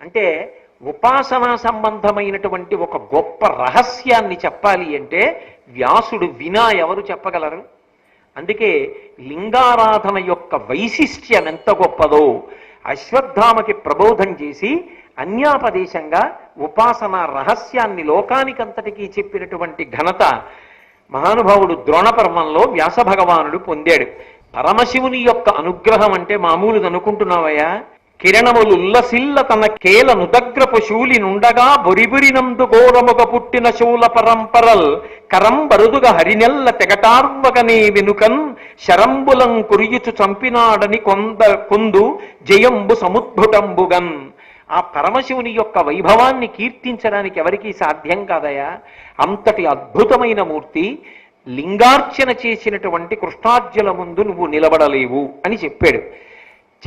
అంటే ఉపాసనా సంబంధమైనటువంటి ఒక గొప్ప రహస్యాన్ని చెప్పాలి అంటే వ్యాసుడు వినా ఎవరు చెప్పగలరు? అందుకే లింగారాధన యొక్క వైశిష్ట్యం ఎంత గొప్పదో అశ్వత్థామకి ప్రబోధం చేసి అన్యాపదేశంగా ఉపాసన రహస్యాన్ని లోకానికంతటికీ చెప్పినటువంటి ఘనత మహానుభావుడు ద్రోణపర్వంలో వ్యాస భగవానుడు పొందాడు. పరమశివుని యొక్క అనుగ్రహం అంటే మామూలుది అనుకుంటున్నావయ్యా కిరణములు ఉల్లసిల్ల తన కేల నుదగ్రపు శూలినుండగా బొరిబురినందు ఘోరముగ పుట్టిన శూల పరంపరల్ కరం బరుదుగా హరినెల్ల తెగటార్వగనే వెనుకన్ శరంబులం కురియుచు చంపినాడని కొంద కొందు జయంబు సముద్భుటంబుగన్. ఆ పరమశివుని యొక్క వైభవాన్ని కీర్తించడానికి ఎవరికీ సాధ్యం కాదయా? అంతటి అద్భుతమైన మూర్తి లింగార్చన చేసినటువంటి కృష్ణార్జుల ముందు నువ్వు నిలబడలేవు అని చెప్పాడు.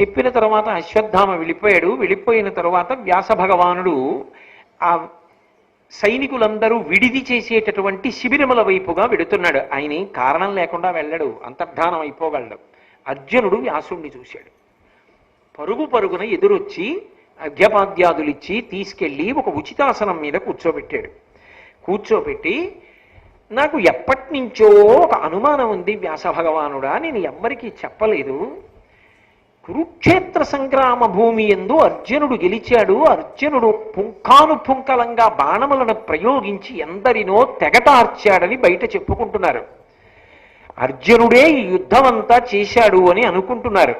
చెప్పిన తర్వాత అశ్వత్థామ వెళ్ళిపోయాడు వెళ్ళిపోయిన తర్వాత వ్యాస భగవానుడు ఆ సైనికులందరూ విడిది చేసేటటువంటి శిబిరముల వైపుగా వెడుతున్నాడు. ఆయన కారణం లేకుండా వెళ్ళడు. అంతర్ధానం అయిపోగలడు. అర్జునుడు వ్యాసుణ్ణి చూశాడు. పరుగు పరుగున ఎదురొచ్చి అర్ఘ్యపాద్యాదులిచ్చి తీసుకెళ్ళి ఒక ఉచితాసనం మీద కూర్చోబెట్టాడు. కూర్చోబెట్టి నాకు ఎప్పటి నుంచో ఒక అనుమానం ఉంది వ్యాస భగవానుడా. నేను ఎవ్వరికీ చెప్పలేదు. కురుక్షేత్ర సంగ్రామ భూమి ఎందు అర్జునుడు గెలిచాడు. అర్జునుడు పుంఖానుపుంఖలంగా బాణములను ప్రయోగించి ఎందరినో తెగటార్చాడని బయట చెప్పుకుంటున్నారు. అర్జునుడే ఈ యుద్ధమంతా చేశాడు అని అనుకుంటున్నారు.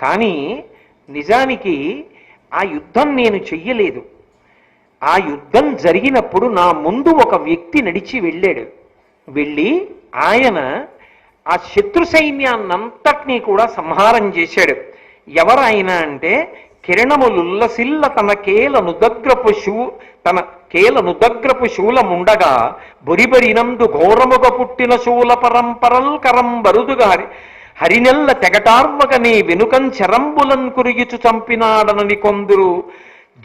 కానీ నిజానికి ఆ యుద్ధం నేను చెయ్యలేదు. ఆ యుద్ధం జరిగినప్పుడు నా ముందు ఒక వ్యక్తి నడిచి వెళ్ళాడు. వెళ్ళి ఆయన ఆ శత్రు సైన్యాన్నంతటినీ కూడా సంహారం చేశాడు. ఎవరు ఆయన అంటే కిరణములుల్లసిల్ల తన కేల నుదగ్రపు శూ తన కేల నుదగ్రపు శూలముండగా బొరిబరినందు ఘోరముగ పుట్టిన శూల పరంపరల్ కరం బరుదుగా హరి హరినెల్ల తెగటార్వగనే వెనుకం చరంబులన్ కురుగిచు చంపినాడనని కొందురు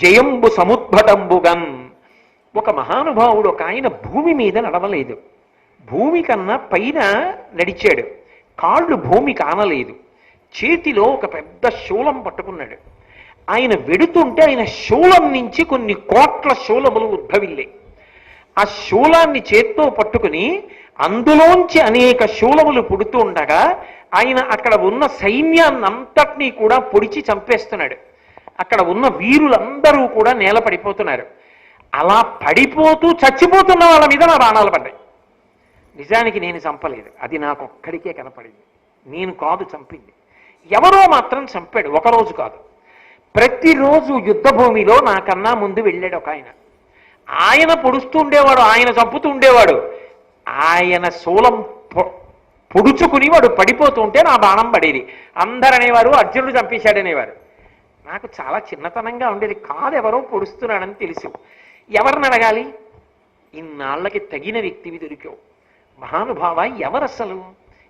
జయంబు సముద్భటంబుగన్. ఒక మహానుభావుడు ఒక ఆయన భూమి మీద నడవలేదు. భూమి కన్నా పైన నడిచాడు. కాళ్ళు భూమి కానలేదు చేతిలో ఒక పెద్ద శూలం పట్టుకున్నాడు. ఆయన వెడుతుంటే ఆయన శూలం నుంచి కొన్ని కోట్ల శూలములు ఉద్భవిల్లాయి ఆ శూలాన్ని చేత్తో పట్టుకుని అందులోంచి అనేక శూలములు పుడుతూ ఉండగా ఆయన అక్కడ ఉన్న సైన్యాన్నంతటినీ కూడా పొడిచి చంపేస్తున్నాడు. అక్కడ ఉన్న వీరులందరూ కూడా నేల పడిపోతున్నారు. అలా పడిపోతూ చచ్చిపోతున్న వాళ్ళ మీద నా బాణాలు పడ్డాయి. నిజానికి నేను చంపలేదు. అది నాకు ఒక్కడికే కనపడింది. నేను కాదు చంపింది. ఎవరో మాత్రం చంపాడు. ఒకరోజు కాదు. ప్రతిరోజు యుద్ధ భూమిలో నాకన్నా ముందు వెళ్ళాడు ఒక ఆయన. ఆయన పొడుస్తూ ఉండేవాడు ఆయన చంపుతూ ఉండేవాడు. ఆయన శూలం పొడుచుకుని వాడు పడిపోతూ ఉంటే నా బాణం పడేది. అందరు అనేవారు అర్జునుడు చంపేశాడనేవారు. నాకు చాలా చిన్నతనంగా ఉండేది. కాదెవరో పొడుస్తున్నాడని తెలుసు. ఎవరిని అడగాలి? ఇన్నాళ్ళకి తగిన వ్యక్తివి దొరికావు. మహానుభావ ఎవరు అసలు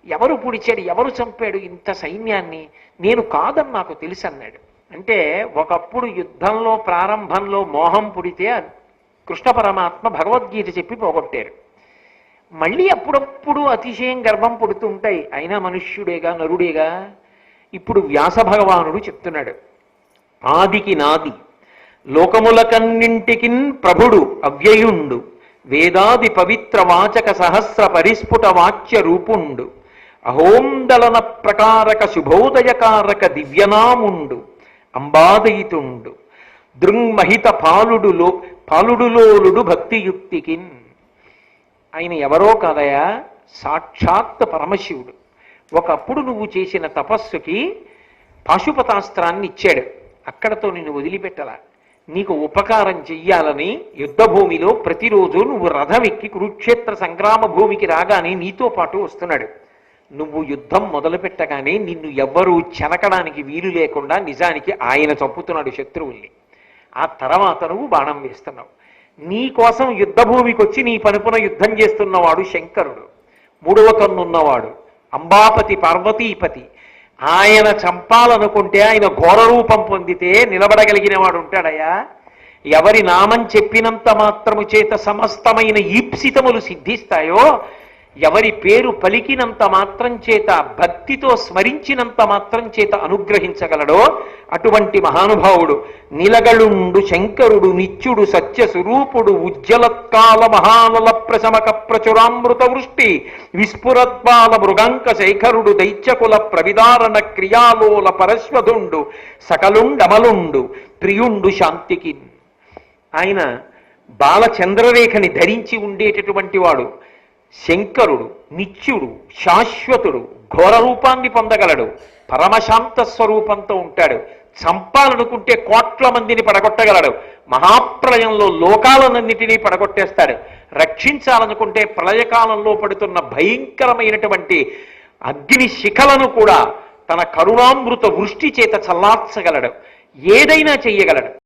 ఎవరు పుడిచాడు ఎవరు చంపాడు ఇంత సైన్యాన్ని? నేను కాదని నాకు తెలుసు అన్నాడు. అంటే ఒకప్పుడు యుద్ధంలో ప్రారంభంలో మోహం పుడితే కృష్ణ పరమాత్మ భగవద్గీత చెప్పి పోగొట్టారు. మళ్ళీ అప్పుడప్పుడు అతిశయం గర్భం పుడుతుంటాయి అయినా మనుష్యుడేగా నరుడేగా? ఇప్పుడు వ్యాస భగవానుడు చెప్తున్నాడు. ఆదికి నాది లోకములకన్నింటికిన్ ప్రభుడు అవ్యయుండు. వేదాది పవిత్ర వాచక సహస్ర పరిస్ఫుట వాచ్య రూపుండు. అహోందలన ప్రకారక శుభోదయకారక దివ్యనాముండు. అంబాదయితుండు. దృంగ్మహిత పాలుడులో పాలుడులోలుడు భక్తియుక్తికిన్. ఆయన ఎవరో కాదయా? సాక్షాత్ పరమశివుడు. ఒకప్పుడు నువ్వు చేసిన తపస్సుకి పాశుపతాస్త్రాన్ని ఇచ్చాడు అక్కడతో నిన్ను వదిలిపెట్టలా. నీకు ఉపకారం చెయ్యాలని యుద్ధ భూమిలో ప్రతిరోజు నువ్వు రథం ఎక్కి కురుక్షేత్ర సంగ్రామ భూమికి రాగానే నీతో పాటు వస్తున్నాడు. నువ్వు యుద్ధం మొదలుపెట్టగానే నిన్ను ఎవ్వరూ చెనకడానికి వీలు లేకుండా నిజానికి ఆయన చంపుతున్నాడు శత్రువుల్ని. ఆ తర్వాత నువ్వు బాణం వేస్తున్నావు. నీ కోసం యుద్ధ భూమికి వచ్చి నీ పనుపున యుద్ధం చేస్తున్నవాడు శంకరుడు. మూడవ కన్నున్నవాడు. అంబాపతి పార్వతీపతి. ఆయన చంపాలనుకుంటే ఆయన ఘోర రూపం పొందితే నిలబడగలిగిన వాడు ఉంటాడయ్యా ఎవరి నామం చెప్పినంత మాత్రము చేత సమస్తమైన ఈప్సితములు సిద్ధిస్తాయో ఎవరి పేరు పలికినంత మాత్రం చేత భక్తితో స్మరించినంత మాత్రం చేత అనుగ్రహించగలడో అటువంటి మహానుభావుడు నిలగళుండు శంకరుడు నిత్యుడు సత్య స్వరూపుడు ఉజ్జలత్కాల మహానల ప్రశమక ప్రచురామృత వృష్టి విస్ఫురత్వాల మృగాంక శేఖరుడు దైత్యకుల ప్రవిదారణ క్రియాలోల పరశ్వధుండు సకలుండమలుండు ప్రియుండు శాంతికి. ఆయన బాలచంద్రరేఖని ధరించి ఉండేటటువంటి వాడు. శంకరుడు నిత్యుడు శాశ్వతుడు ఘోర రూపాన్ని పొందగలడు. పరమశాంత స్వరూపంతో ఉంటాడు. చంపాలనుకుంటే కోట్ల మందిని పడగొట్టగలడు. మహాప్రలయంలో లోకాలన్నింటినీ పడగొట్టేస్తాడు. రక్షించాలనుకుంటే ప్రళయకాలంలో పడుతున్న భయంకరమైనటువంటి అగ్ని శిఖలను కూడా తన కరుణామృత వృష్టి చేత చల్లార్చగలడు. ఏదైనా చెయ్యగలడు.